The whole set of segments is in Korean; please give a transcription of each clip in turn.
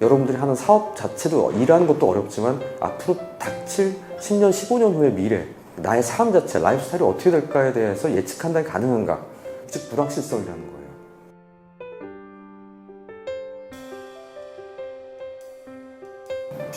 여러분들이 하는 사업 자체도 일하는 것도 어렵지만 앞으로 닥칠 10년, 15년 후의 미래, 나의 삶 자체, 라이프 스타일이 어떻게 될까에 대해서 예측한다는 게 가능한가? 즉 불확실성이라는 거예요.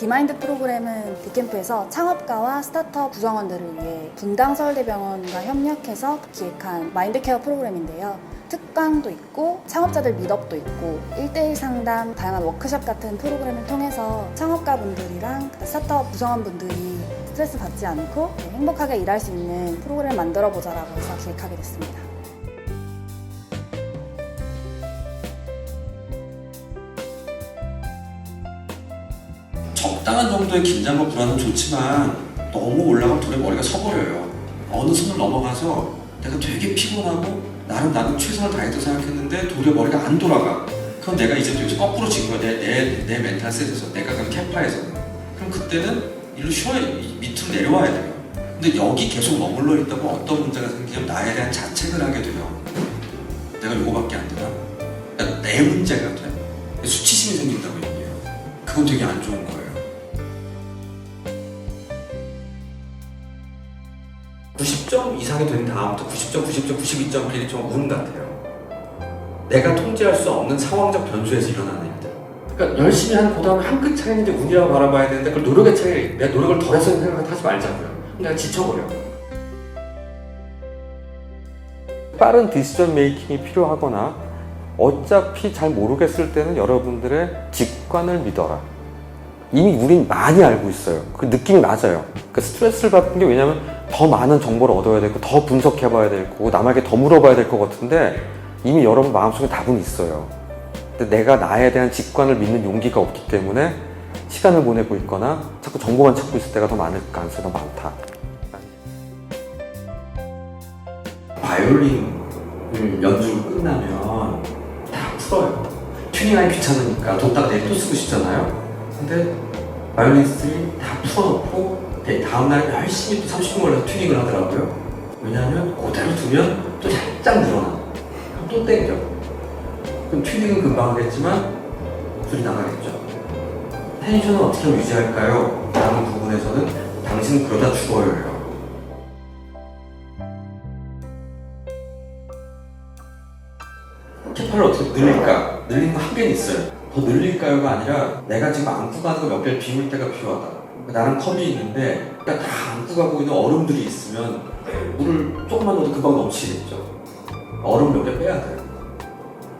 디마인드 프로그램은 디캠프에서 창업가와 스타트업 구성원들을 위해 분당 서울대병원과 협력해서 기획한 마인드케어 프로그램인데요. 특강도 있고 창업자들 미덕도 있고 1대1 상담, 다양한 워크숍 같은 프로그램을 통해서 창업가분들이랑 스타트업 구성원분들이 스트레스 받지 않고 행복하게 일할 수 있는 프로그램을 만들어 보자라고 해서 기획하게 됐습니다. 적당한 정도의 긴장과 불안은 좋지만 너무 올라가면 둘의 머리가 서버려요. 어느 선을 넘어가서 내가 되게 피곤하고 나름 나는 최선을 다했다고 생각했는데 도리어 머리가 안 돌아가. 그럼 내가 이제 또 여기서 거꾸로 진 거야. 내, 내, 내 멘탈 셋에서 내가 그 캐파에서. 그럼 그때는 일로 쉬어야 이 밑으로 내려와야 돼요. 근데 여기 계속 머물러 있다고 어떤 문제가 생기면 나에 대한 자책을 하게 돼요. 내가 요거밖에 안 되나? 그러니까 내 문제가 돼. 수치심이 생긴다고 얘기해요. 그건 되게 안 좋은 거예요. 90점 이상이 된 다음부터 90점, 90점, 92점, 1점 운 같아요. 내가 통제할 수 없는 상황적 변수에서 일어나는. 그러니까 열심히 한 보다는 한 끗 차이인데 운이라고 바라봐야 되는데 그걸 노력의 차이, 내가 노력을 덜 해서 생각하지 말자고요. 내가 지쳐버려. 빠른 디시전 메이킹이 필요하거나 어차피 잘 모르겠을 때는 여러분들의 직관을 믿어라. 이미 우린 많이 알고 있어요. 그 느낌이 맞아요. 그 스트레스를 받는 게 왜냐면 더 많은 정보를 얻어야 되고 더 분석해 봐야 될 거고 남에게 더 물어봐야 될 것 같은데 이미 여러분 마음속에 답은 있어요. 근데 내가 나에 대한 직관을 믿는 용기가 없기 때문에 시간을 보내고 있거나 자꾸 정보만 찾고 있을 때가 더 많을 가능성이 더 많다. 바이올린 연주가 끝나면 다 풀어요. 튜닝하기 귀찮으니까 뒀다가 내일 또 쓰고 싶잖아요. 근데 바이올리스트들이 다 풀어놓고 네, 다음날 열심히 또 30분 걸려서 튜닝을 하더라고요. 왜냐하면 그대로 두면 또 살짝 늘어나. 그럼 또 땡겨. 그럼 튜닝은 금방 하겠지만 목소리 나가겠죠. 텐션은 어떻게 유지할까요? 라는 부분에서는 당신은 그러다 죽어요. 캐파를 어떻게 늘릴까? 늘리는 거 한계는 있어요. 더 늘릴까요가 아니라 내가 지금 안고 가는 거 몇 개를 비울 때가 필요하다. 나는 컵이 있는데 그러니까 다 안고 가고 있는 얼음들이 있으면 물을 조금만 넣어도 금방 넘치겠죠. 얼음 몇 개 빼야 돼요.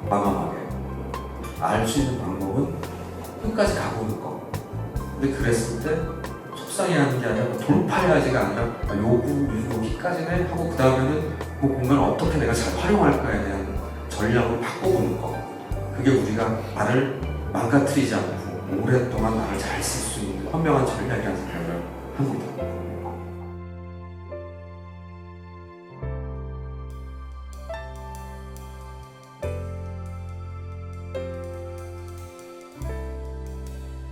과감하게. 알 수 있는 방법은 끝까지 가보는 거. 근데 그랬을 때 속상해하는 게 아니라 뭐 돌파해야지가 아니라 아, 요구, 여기까지네 하고 그 다음에는 그 공간을 어떻게 내가 잘 활용할까에 대한 전략을 바꿔보는 거. 그게 우리가 나를 망가뜨리지 않고 오랫동안 나를 잘 쓸 수 있는 현명한 전략이라는 생각을 합니다.